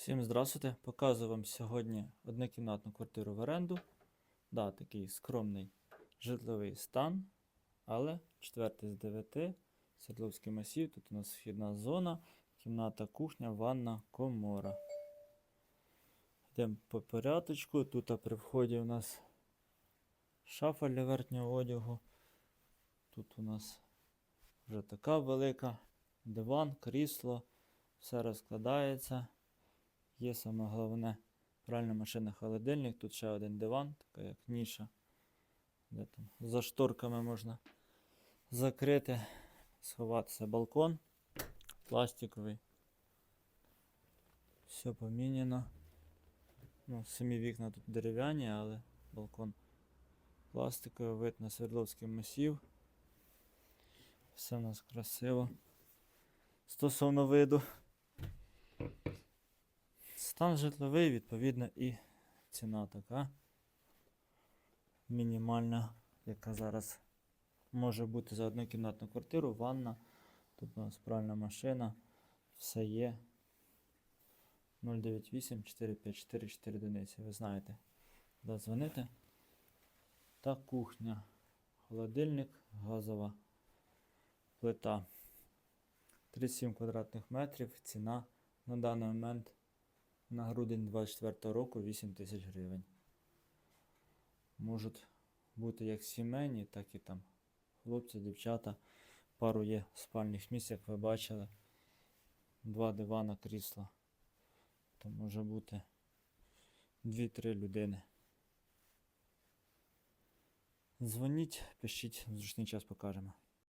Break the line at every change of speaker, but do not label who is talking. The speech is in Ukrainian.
Всім здравствуйте. Показую вам сьогодні однокімнатну квартиру в оренду. Да, такий скромний житловий стан, але четвертий з дев'яти. Свердловський масів. Тут у нас вхідна зона, кімната, кухня, ванна, комора. Йдемо по порядочку. Тут при вході у нас шафа для верхнього одягу. Тут у нас вже така велика диван, крісло, все розкладається. Є саме головне пральна машина холодильник. Тут ще один диван, така як ніша. Де там за шторками можна закрити, сховатися балкон пластиковий. Все поміняно. Ну, самі вікна тут дерев'яні, але балкон пластиковий, вид на Свердловський масів. Все у нас красиво. Стосовно виду. Стан житловий, відповідно, і ціна така мінімальна, яка зараз може бути за однокімнатну квартиру, ванна, тут у нас пральна машина, все є. 098 454 4 одиниці. Ви знаєте, куди дзвонити. Та кухня, холодильник, газова плита. 37 квадратних метрів. Ціна на даний момент на грудень 24 року 8 тисяч гривень. Можуть бути як сімейні, так і там хлопці, дівчата. Пару є спальних місць, як ви бачили. Два дивана, крісла. То може бути 2-3 людини. Дзвоніть, пишіть, зручний час покажемо.